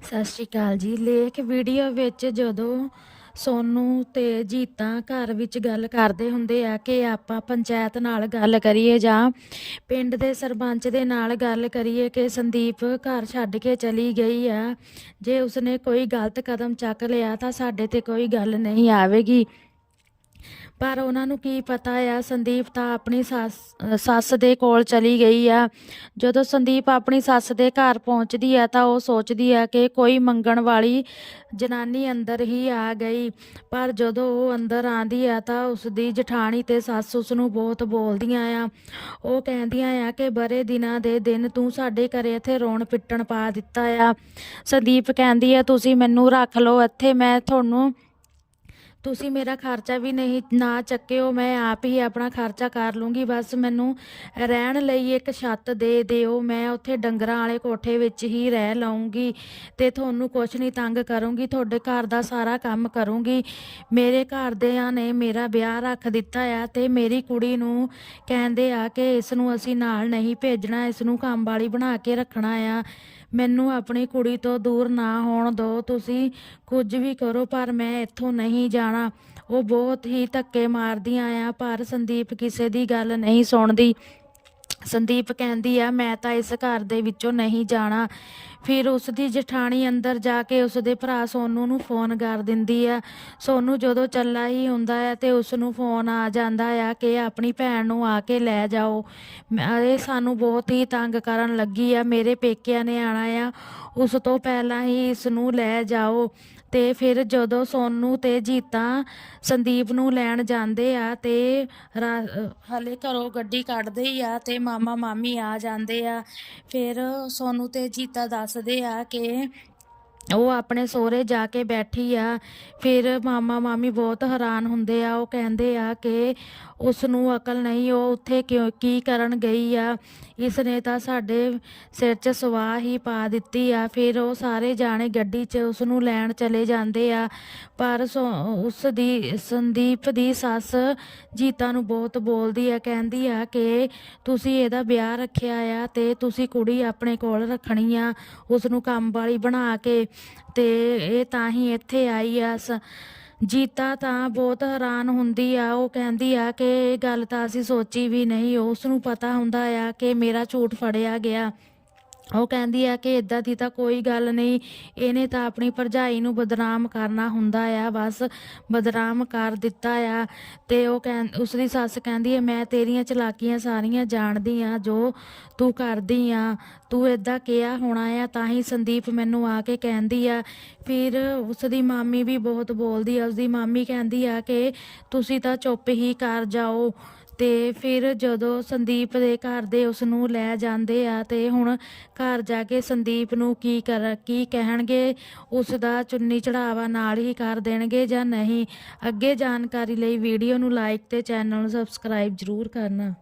ਸਤਿ ਸ਼੍ਰੀ ਅਕਾਲ ਜੀ। ਲੇਖ ਵੀਡੀਓ ਵਿੱਚ ਜਦੋਂ ਸੋਨੂੰ ਤੇ ਜੀਤਾ ਘਰ ਵਿੱਚ ਗੱਲ ਕਰਦੇ ਹੁੰਦੇ ਆ ਕਿ ਆਪਾਂ ਪੰਚਾਇਤ ਨਾਲ ਗੱਲ ਕਰੀਏ ਜਾਂ ਪਿੰਡ ਦੇ ਸਰਪੰਚ ਦੇ ਨਾਲ ਗੱਲ ਕਰੀਏ ਕਿ ਸੰਦੀਪ ਘਰ ਛੱਡ ਕੇ ਚਲੀ ਗਈ ਆ, ਜੇ ਉਸਨੇ ਕੋਈ ਗਲਤ ਕਦਮ ਚੱਕ ਲਿਆ ਤਾਂ ਸਾਡੇ ਤੇ ਕੋਈ ਗੱਲ ਨਹੀਂ ਆਵੇਗੀ। ਪਰ ਉਹਨਾਂ ਨੂੰ ਕੀ ਪਤਾ ਆ, ਸੰਦੀਪ ਤਾਂ ਆਪਣੀ ਸੱਸ ਸੱਸ ਦੇ ਕੋਲ ਚਲੀ ਗਈ ਆ। ਜਦੋਂ ਸੰਦੀਪ ਆਪਣੀ ਸੱਸ ਦੇ ਘਰ ਪਹੁੰਚਦੀ ਆ ਤਾਂ ਉਹ ਸੋਚਦੀ ਆ ਕਿ ਕੋਈ ਮੰਗਣ ਵਾਲੀ ਜਨਾਨੀ ਅੰਦਰ ਹੀ ਆ ਗਈ। ਪਰ ਜਦੋਂ ਉਹ ਅੰਦਰ ਆਂਦੀ ਆ ਤਾਂ ਉਸ ਦੀ ਜਠਾਣੀ ਤੇ ਸੱਸ ਉਸ ਨੂੰ ਬਹੁਤ ਬੋਲਦੀਆਂ ਆ। ਉਹ ਕਹਿੰਦੀਆਂ ਆ ਕਿ ਬਰੇ ਦਿਨਾਂ ਦੇ ਦਿਨ ਤੂੰ ਸਾਡੇ ਘਰੇ ਇੱਥੇ ਰੋਣ ਪਿੱਟਣ ਪਾ ਦਿੱਤਾ ਆ। ਸੰਦੀਪ ਕਹਿੰਦੀ ਆ, ਤੁਸੀਂ ਮੈਨੂੰ ਰੱਖ ਲਓ ਇੱਥੇ, ਮੈਂ ਤੁਹਾਨੂੰ ਤੁਸੀਂ ਮੇਰਾ ਖਰਚਾ ਵੀ ਨਹੀਂ ਨਾ ਚੱਕਿਓ, ਮੈਂ ਆਪ ਹੀ ਆਪਣਾ ਖਰਚਾ ਕਰ ਲੂੰਗੀ। ਬਸ ਮੈਨੂੰ ਰਹਿਣ ਲਈ ਇੱਕ ਛੱਤ ਦੇ ਦਿਓ, ਮੈਂ ਉੱਥੇ ਡੰਗਰਾਂ ਵਾਲੇ ਕੋਠੇ ਵਿੱਚ ਹੀ ਰਹਿ ਲਵਾਂਗੀ ਤੇ ਤੁਹਾਨੂੰ ਕੁਛ ਨਹੀਂ ਤੰਗ ਕਰੂੰਗੀ, ਤੁਹਾਡੇ ਘਰ ਦਾ ਸਾਰਾ ਕੰਮ ਕਰੂੰਗੀ। ਮੇਰੇ ਘਰਦਿਆਂ ਨੇ ਮੇਰਾ ਵਿਆਹ ਰੱਖ ਦਿੱਤਾ ਆ ਤੇ ਮੇਰੀ ਕੁੜੀ ਨੂੰ ਕਹਿੰਦੇ ਆ ਕਿ ਇਸ ਨੂੰ ਅਸੀਂ ਨਾਲ ਨਹੀਂ ਭੇਜਣਾ, ਇਸ ਨੂੰ ਕੰਮ ਵਾਲੀ ਬਣਾ ਕੇ ਰੱਖਣਾ ਆ। ਮੈਨੂੰ ਆਪਣੀ ਕੁੜੀ ਤੋਂ ਦੂਰ ਨਾ ਹੋਣ ਦਿਓ, ਤੁਸੀਂ ਕੁਝ ਵੀ ਕਰੋ, ਪਰ ਮੈਂ ਇੱਥੋਂ ਨਹੀਂ ਜਾਣਾ। ਉਹ ਬਹੁਤ ਹੀ ਧੱਕੇ ਮਾਰਦੀਆਂ ਆ, ਪਰ ਸੰਦੀਪ ਕਿਸੇ ਦੀ ਗੱਲ ਨਹੀਂ ਸੁਣਦੀ। ਸੰਦੀਪ ਕਹਿੰਦੀ ਆ, ਮੈਂ ਤਾਂ ਇਸ ਘਰ ਦੇ ਵਿੱਚੋਂ ਨਹੀਂ ਜਾਣਾ। ਫਿਰ ਉਸ ਦੀ ਜਠਾਣੀ ਅੰਦਰ ਜਾ ਕੇ ਉਸ ਦੇ ਭਰਾ ਸੋਨੂ ਨੂੰ ਫੋਨ ਕਰ ਦਿੰਦੀ ਆ। ਸੋਨੂ ਜਦੋਂ ਚੱਲਾ ਹੀ ਹੁੰਦਾ ਆ ਤੇ ਉਸ ਨੂੰ ਫੋਨ ਆ ਜਾਂਦਾ ਆ ਕਿ ਆਪਣੀ ਭੈਣ ਨੂੰ ਆ ਕੇ ਲੈ ਜਾਓ। ਇਹ ਸਾਨੂੰ ਬਹੁਤ ਹੀ ਤੰਗ ਕਰਨ ਲੱਗੀ ਆ। ਮੇਰੇ ਪੇਕਿਆਂ ਨੇ ਆਣਾ ਆ। ਉਸ ਤੋਂ ਪਹਿਲਾਂ ਹੀ ਇਸ ਨੂੰ ਲੈ ਜਾਓ। ਤੇ ਫਿਰ ਜਦੋਂ ਸੋਨੂ ਤੇ ਜੀਤਾ ਸੰਦੀਪ ਨੂੰ ਲੈਣ ਜਾਂਦੇ ਆ ਤੇ ਰਾ- ਹਲੇ ਘਰੋਂ ਗੱਡੀ ਕੱਢਦੇ ਹੀ ਆ ਤੇ ਮਾਮਾ ਮਾਮੀ ਆ ਜਾਂਦੇ ਆ। ਫਿਰ ਸੋਨੂ ਤੇ ਜੀਤਾ ਦੱਸਦੇ ਆ ਕਿ ਉਹ ਆਪਣੇ ਸਹੁਰੇ ਜਾ ਕੇ ਬੈਠੀ ਆ, ਫਿਰ ਮਾਮਾ ਮਾਮੀ ਬਹੁਤ ਹੈਰਾਨ ਹੁੰਦੇ ਆ, ਉਹ ਕਹਿੰਦੇ ਆ ਕਿ ਉਸ ਨੂੰ ਅਕਲ ਨਹੀਂ, ਉਹ ਉੱਥੇ ਕਿਉਂ, ਕੀ ਕਰਨ ਗਈ ਆ? ਇਸ ਨੇ ਤਾਂ ਸਾਡੇ ਸਿਰ 'ਚ ਸਵਾਹ ਹੀ ਪਾ ਦਿੱਤੀ ਆ, ਫਿਰ ਉਹ ਸਾਰੇ ਜਾਣੇ ਗੱਡੀ 'ਚ ਉਸ ਨੂੰ ਲੈਣ ਚਲੇ ਜਾਂਦੇ ਆ, ਪਰ ਸੋ- ਉਸ ਦੀ, ਸੰਦੀਪ ਦੀ ਸੱਸ ਜੀਤਾ ਨੂੰ ਬਹੁਤ ਬੋਲਦੀ ਆ, ਕਹਿੰਦੀ ਆ ਕਿ ਤੁਸੀਂ ਇਹਦਾ ਵਿਆਹ ਰੱਖਿਆ ਆ ਤੇ ਤੁਸੀਂ ਕੁੜੀ ਆਪਣੇ ਕੋਲ ਰੱਖਣੀ ਆ ਉਸ ਨੂੰ ਕੰਮ ਵਾਲੀ ਬਣਾ ਕੇ। ਤੇ ਇਹ ਤਾਂ ਹੀ ਇੱਥੇ ਆਈ ਆ। ਸ- ਜੀਤਾ ਤਾਂ ਬਹੁਤ ਹੈਰਾਨ ਹੁੰਦੀ ਆ। ਉਹ ਕਹਿੰਦੀ ਆ ਕਿ ਇਹ ਗੱਲ ਤਾਂ ਅਸੀਂ ਸੋਚੀ ਵੀ ਨਹੀਂ। ਉਸ ਨੂੰ ਪਤਾ ਹੁੰਦਾ ਆ ਕਿ ਮੇਰਾ ਝੂਠ ਫੜਿਆ ਗਿਆ। ਉਹ ਕਹਿੰਦੀ ਆ ਕਿ ਇਦਾਂ ਦੀ ਤਾਂ ਕੋਈ ਗੱਲ ਨਹੀਂ, ਇਹਨੇ ਤਾਂ ਆਪਣੀ ਭਰਜਾਈ ਨੂੰ ਬਦਨਾਮ ਕਰਨਾ ਹੁੰਦਾ ਆ, ਬਸ ਬਦਨਾਮ ਕਰ ਦਿੱਤਾ ਆ। ਤੇ ਉਹ ਕਹਿੰ ਉਸ ਦੀ ਸੱਸ ਕਹਿੰਦੀ ਹੈ ਮੈਂ ਤੇਰੀਆਂ ਚਲਾਕੀਆਂ ਸਾਰੀਆਂ ਜਾਣਦੀ ਆ, ਜੋ ਤੂੰ ਕਰਦੀ ਆ, ਤੂੰ ਇਦਾਂ ਕਿਹਾ ਹੋਣਾ ਆ, ਤਾਂ ਹੀ ਸੰਦੀਪ ਮੈਨੂੰ ਆ ਕੇ ਕਹਿੰਦੀ ਆ। ਫਿਰ ਉਸ ਦੀ ਮਾਮੀ ਵੀ ਬਹੁਤ ਬੋਲਦੀ ਆ ਉਸ ਦੀ ਮਾਮੀ ਕਹਿੰਦੀ ਆ ਕਿ ਤੁਸੀਂ ਤਾਂ ਚੁੱਪ ਹੀ ਕਰ ਜਾਓ ਤੇ ਫਿਰ ਜਦੋਂ ਸੰਦੀਪ ਦੇ ਘਰ ਦੇ ਉਸ ਨੂੰ ਲੈ ਜਾਂਦੇ ਆ ਤੇ ਹੁਣ ਘਰ ਜਾ ਕੇ ਸੰਦੀਪ ਨੂੰ ਕੀ ਕਰ, ਕੀ ਕਹਿਣਗੇ? ਉਸ ਦਾ ਚੁੰਨੀ ਚੜਾਵਾ ਨਾਲ ਹੀ ਕਰ ਦੇਣਗੇ ਜਾਂ ਨਹੀਂ? ਅੱਗੇ ਜਾਣਕਾਰੀ ਲਈ ਵੀਡੀਓ ਨੂੰ ਲਾਈਕ ਤੇ ਚੈਨਲ ਨੂੰ ਸਬਸਕ੍ਰਾਈਬ ਜ਼ਰੂਰ ਕਰਨਾ।